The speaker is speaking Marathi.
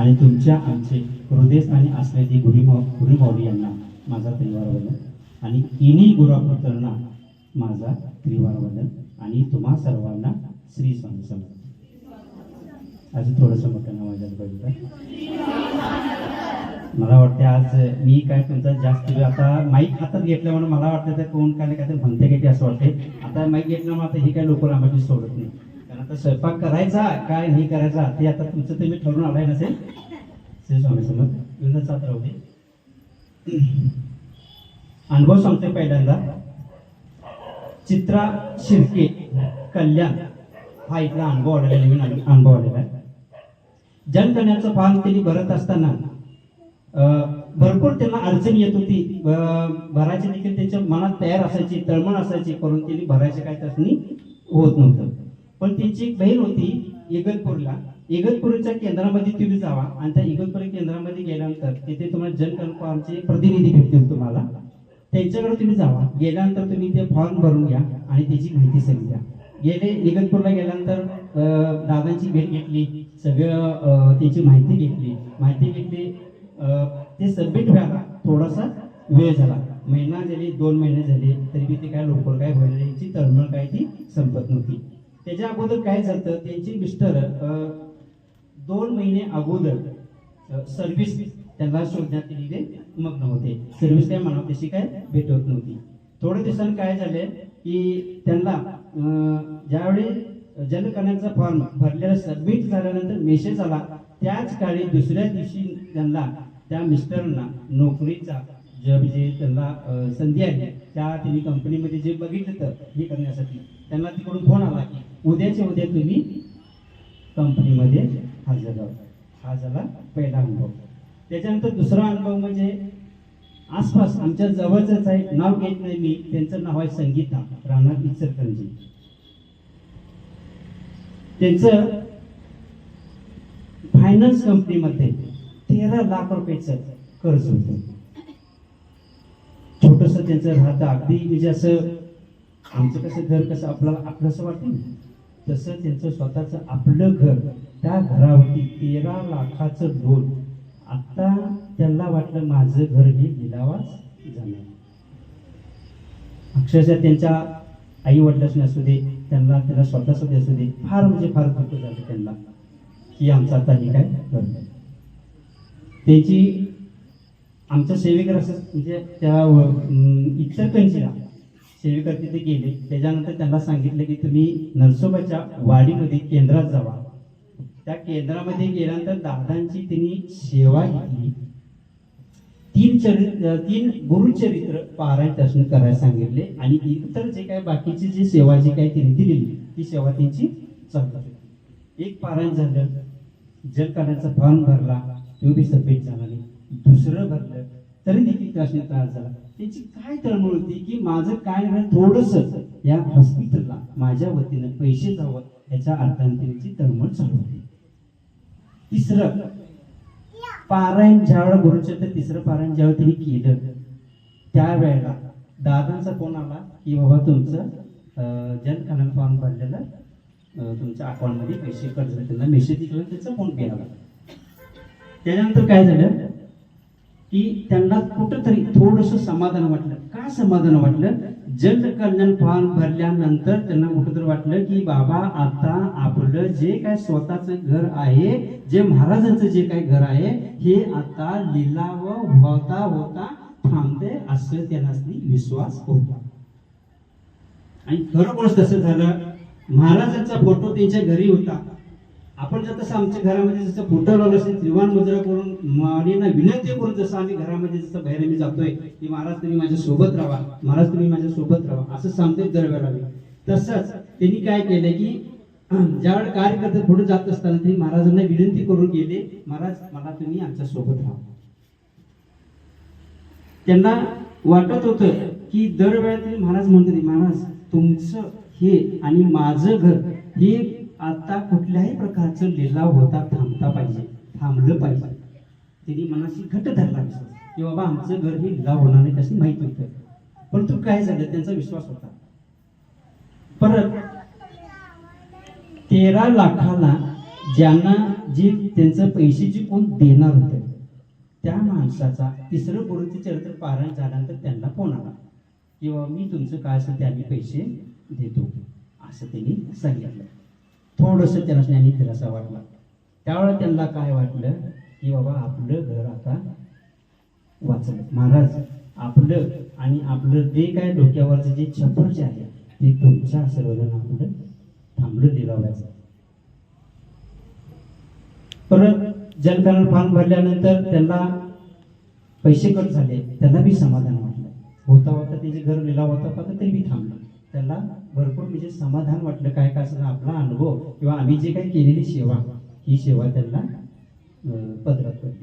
आणि तुमच्या आमचे हृदयस्थानी असलेली गुरुमा गुरुमाऊली यांना माझा त्रिवार वदन आणि तिन्ही गुरुपुत्रांना माझा त्रिवार वदन आणि तुम्हा सर्वांना श्री स्वामी समर्थ. अजून थोडंसं मोठं माझ्या पाहिजे मला वाटते आज मी काय तुमचा जास्त वेळ आता माईक हातात घेतलं म्हणून मला वाटतं तर कोण काय काय म्हणते काय ते असं वाटते आता माईक घेतलं मग आता हे काय लोक आम्हाला सोडत नाही. आता स्वयंपाक करायचा काय नाही करायचा ते आता तुमचं तुम्ही ठरवून आलाय नसेल श्री स्वामी समज येऊन राहू दे अनुभव सांगते पहिल्यांदा. चित्रा शिर्के कल्याण हा इथला अनुभव आलेला नवीन अनुभव आलेला आहे. जनकन्याचं पान त्यांनी भरत असताना भरपूर त्यांना अडचण येत होती. भरायची देखील त्यांच्या मनात तयार असायची तळमळ असायची करून त्यांनी भरायचं काय त्यासनी होत नव्हतं. पण त्यांची एक बहीण होती इगतपूरला. इगतपूरच्या केंद्रामध्ये तुम्ही जावा आणि त्या इगतपूर केंद्रामध्ये गेल्यानंतर तिथे तुम्हाला जनकल्पाचे प्रतिनिधी भेटतील तुम्हाला. त्यांच्याकडे तुम्ही जावा. गेल्यानंतर तुम्ही ते फॉर्म भरून घ्या आणि त्याची माहिती सगळी द्या. गेले इगतपूरला गेल्यानंतर दादांची भेट घेतली. सगळं त्याची माहिती घेतली. माहिती घेतली ते सबमिट व्हायला थोडासा वेळ झाला. महिना झाली दोन महिने झाले तरी बी ते काय लवकर काय व्हायला याची तळमळ काय ती संपत नव्हती. त्याच्या अगोदर काय झालं त्यांची मिस्टर दोन महिने अगोदर सर्व्हिस त्यांना शोधण्यात केलेले मग्न होते. सर्व्हिस काय म्हणा तशी काय भेटत नव्हती. थोड्या दिवसांनी काय झाले की त्यांना ज्यावेळी जनकल्याणचा फॉर्म भरलेला सबमिट झाल्यानंतर मेसेज आला त्याच काळी दुसऱ्या दिवशी त्यांना त्या मिस्टरांना नोकरीचा जॉब जे त्यांना संधी आली त्या त्यांनी कंपनीमध्ये जे बघितलं तर हे करण्यासाठी त्यांना तिकडून फोन आला की उद्याच्या उद्या तुम्ही कंपनीमध्ये हजर राहा. हा झाला पहिला अनुभव. त्याच्यानंतर दुसरा अनुभव म्हणजे आसपास आमच्या जवळच आहे नाव घेत नाही मी त्यांचं नाव आहे संगीता राहणार इचरकरंजी त्यांचं फायनान्स कंपनीमध्ये तेरा लाख रुपयाचं कर्ज होतं. छोटस त्यांचं राहतं. अगदी म्हणजे असं आमचं कसं घर कसं आपल्याला आपलं असं वाटतं तसं त्यांचं स्वतःचं आपलं घर त्या घरावरती तेरा लाखाचं लोन. आत्ता त्यांना वाटलं माझं घर हे लिलावाच जाणार अक्षरशः त्यांच्या आई वडिलांनी असू दे त्यांना त्यांना स्वतःसाठी असू दे फार म्हणजे फार दुःख झालं त्यांना की आमचं आता हे काय घडलं त्याची आमच्या सेवेकर असं म्हणजे त्या इतर कंचीला सेविका तिथे गेले. त्याच्यानंतर त्यांना सांगितलं की तुम्ही नरसोबाच्या वाडीमध्ये केंद्रात जावा. त्या केंद्रामध्ये गेल्यानंतर दादांची त्यांनी सेवा घेतली. तीन चरित्र तीन गुरुचरित्र पारायण दर्शन करायला सांगितले आणि इतर जे काय बाकीची जी सेवा जी काय त्यांनी दिलेली ती सेवा त्यांची चालत एक पारायण झालं जलकाण्याचा फॉर्म भरला तो बी सबमिट झाला नाही. दुसरं भरलं तरी देखील त्याने त्रास झाला. त्याची काय तळमळ होती की माझं काय नाही थोडस या हॉस्पिटलला माझ्या वतीनं पैसे जावं याच्या अर्थाने त्यांची तळमळ चालू होती. तिसरं पारायण ज्यावेळेला गुरुचरित्र तिसरं पारायण ज्यावेळेला त्यांनी केलं त्यावेळेला दादांचा फोन आला की बाबा तुमचं अं, फॉर्म भरलेलं तुमच्या अकाउंटमध्ये पैसे कट झाले त्यांना मेसेज दिला त्याचा फोन पे आला त्याच्यानंतर काय झालं? की त्यांना कुठंतरी थोडंसं समाधान वाटलं. का समाधान वाटलं? जनकल्याण फॉर्म भरल्यानंतर त्यांना कुठंतरी वाटलं की बाबा आता आपलं जे काय स्वतःचं घर आहे जे महाराजांचं जे काय घर आहे हे आता लिलाव होता होता थांबते असं त्यांना विश्वास होता. आणि खरोखरच तसं झालं महाराजांचा फोटो त्यांच्या घरी होता. आपण जर तसं आमच्या घरामध्ये जसं फुटवलं असेल त्रिवान मुद्रा करून माऊलींना विनंती करून जसं आम्ही घरामध्ये जसं बाहेर मी जातोय की महाराज तुम्ही माझ्या सोबत राहा महाराज तुम्ही माझ्या सोबत राहा असं सांगतोय दरवेळेला मी तसंच त्यांनी काय केलं की ज्यावेळेला कार्यकर्ते पुढे जात असताना त्यांनी महाराजांना विनंती करून गेले महाराज मला तुम्ही आमच्यासोबत राहा. त्यांना वाटत होतं की दरवेळेला तरी महाराज म्हणतात महाराज तुमचं हे आणि माझं घर हे आता कुठल्याही प्रकारचं लिलाव होता थांबता पाहिजे थांबलं पाहिजे. त्यांनी मनाशी घट धरला विश्वास. की बाबा आमचं घर हे लिलाव होणार नाही कशी माहीत होतं? परंतु काय झालं त्यांचा विश्वास होता. परत तेरा लाखाला ज्यांना जे त्यांचं पैसे जी कोण देणार होते त्या माणसाचा तिसरं गुरुचं चरित्र पारायण झाल्यानंतर त्यांना फोन आला. किंवा मी तुमचं काय असेल ते आम्ही पैसे देतो. असं त्यांनी सांगितलं. थोडंसं त्याला ज्ञानी फिरासा वाटला. त्यावेळेला त्यांना काय वाटलं? की बाबा आपलं घर आता वाचलं. महाराज आपलं आणि आपलं जे काय डोक्यावरचं जे छप्पर जे आहे ते तुमच्या आशीर्वादानं आपलं थांबलं लिलावायचं परत जनकारण फॉर्म भरल्यानंतर त्यांना पैसे कट झाले. त्यांना बी समाधान वाटलं. होता होता त्याचे घर लिलाव होता होता तरी बी थांबलं. त्यांना भरपूर म्हणजे समाधान वाटलं काय काय असं आपला अनुभव किंवा आम्ही जे काही केलेली सेवा ही सेवा त्यांना पदरात पडली.